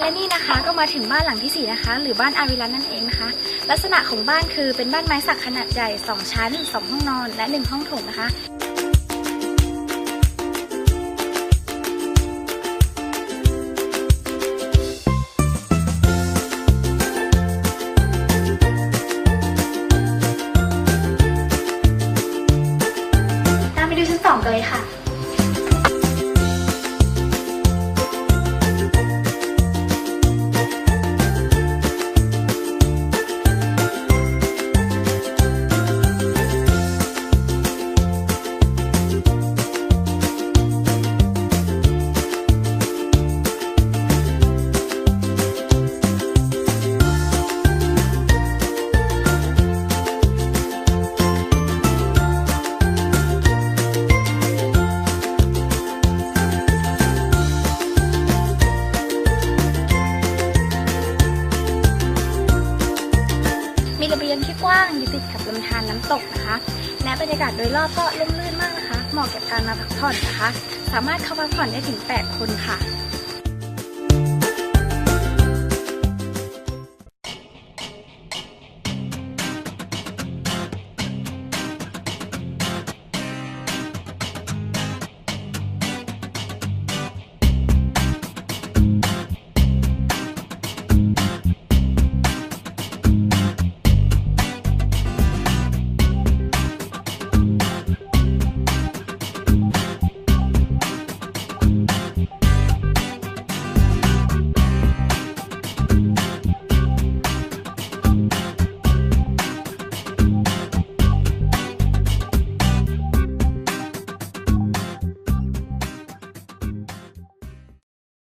และนี่นะคะก็มาถึงบ้านหลังที่ 4 นะคะ หรือบ้านอาวิรันนั่นเองนะคะ ลักษณะของบ้านคือเป็นบ้านไม้สักขนาดใหญ่ 2 ชั้น 2 ห้องนอน และ 1 ห้องโถงนะคะตามไปดูชั้นสองกันเลยค่ะ ที่กว้างอยู่ติดกับลำธารน้ำตกนะคะ และบรรยากาศโดยรอบก็ร่มรื่นมากนะคะ เหมาะกับการมาพักผ่อนนะคะ สามารถเข้าพักผ่อนได้ถึง 8 คนค่ะ